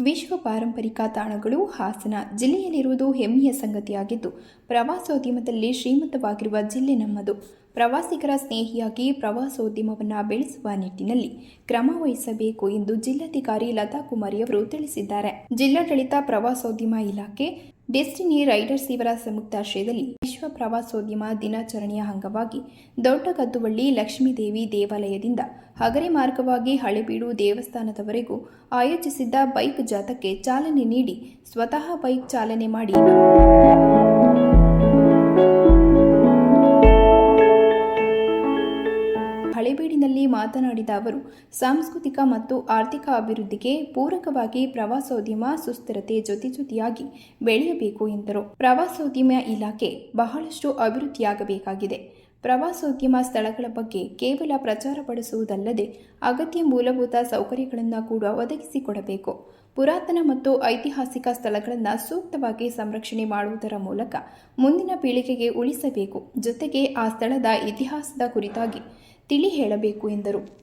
ವಿಶ್ವ ಪಾರಂಪರಿಕ ತಾಣಗಳು ಹಾಸನ ಜಿಲ್ಲೆಯಲ್ಲಿರುವುದು ಹೆಮ್ಮೆಯ ಸಂಗತಿಯಾಗಿದ್ದು, ಪ್ರವಾಸೋದ್ಯಮದಲ್ಲಿ ಶ್ರೀಮಂತವಾಗಿರುವ ಜಿಲ್ಲೆ ನಮ್ಮದು. ಪ್ರವಾಸಿಗರ ಸ್ನೇಹಿಯಾಗಿ ಪ್ರವಾಸೋದ್ಯಮವನ್ನು ಬೆಳೆಸುವ ನಿಟ್ಟಿನಲ್ಲಿ ಕ್ರಮ ವಹಿಸಬೇಕು ಎಂದು ಜಿಲ್ಲಾಧಿಕಾರಿ ಲತಾ ಕುಮಾರಿ ಅವರು ತಿಳಿಸಿದ್ದಾರೆ. ಜಿಲ್ಲಾಡಳಿತ ಪ್ರವಾಸೋದ್ಯಮ ಇಲಾಖೆ ಡೆಸ್ಟಿನಿ ರೈಡರ್ಸ್ ಇವರ ಸಂಯುಕ್ತಾಶ್ರಯದಲ್ಲಿ ವಿಶ್ವ ಪ್ರವಾಸೋದ್ಯಮ ದಿನಾಚರಣೆಯ ಅಂಗವಾಗಿ ದೊಡ್ಡಗದ್ದುವಳ್ಳಿ ಲಕ್ಷ್ಮೀದೇವಿ ದೇವಾಲಯದಿಂದ ಹಗರೆ ಮಾರ್ಗವಾಗಿ ಹಳೆಬೀಡು ದೇವಸ್ಥಾನದವರೆಗೂ ಆಯೋಜಿಸಿದ್ದ ಬೈಕ್ ಜಾಥಾಕ್ಕೆ ಚಾಲನೆ ನೀಡಿ ಸ್ವತಃ ಬೈಕ್ ಚಾಲನೆ ಮಾಡಿ ಹಳೆಬೀಡಿನಲ್ಲಿ ಮಾತನಾಡಿದ ಅವರು, ಸಾಂಸ್ಕೃತಿಕ ಮತ್ತು ಆರ್ಥಿಕ ಅಭಿವೃದ್ಧಿಗೆ ಪೂರಕವಾಗಿ ಪ್ರವಾಸೋದ್ಯಮ ಸುಸ್ಥಿರತೆ ಜೊತೆ ಜೊತೆಯಾಗಿ ಬೆಳೆಯಬೇಕು ಎಂದರು. ಪ್ರವಾಸೋದ್ಯಮ ಇಲಾಖೆ ಬಹಳಷ್ಟು ಅಭಿವೃದ್ಧಿಯಾಗಬೇಕಾಗಿದೆ. ಪ್ರವಾಸೋದ್ಯಮ ಸ್ಥಳಗಳ ಬಗ್ಗೆ ಕೇವಲ ಪ್ರಚಾರಪಡಿಸುವುದಲ್ಲದೆ ಅಗತ್ಯ ಮೂಲಭೂತ ಸೌಕರ್ಯಗಳನ್ನು ಕೂಡ ಒದಗಿಸಿಕೊಡಬೇಕು. ಪುರಾತನ ಮತ್ತು ಐತಿಹಾಸಿಕ ಸ್ಥಳಗಳನ್ನು ಸೂಕ್ತವಾಗಿ ಸಂರಕ್ಷಣೆ ಮಾಡುವುದರ ಮೂಲಕ ಮುಂದಿನ ಪೀಳಿಗೆಗೆ ಉಳಿಸಬೇಕು. ಜೊತೆಗೆ ಆ ಸ್ಥಳದ ಇತಿಹಾಸದ ಕುರಿತಾಗಿ ತಿಳಿ ಹೇಳಬೇಕು ಎಂದರು.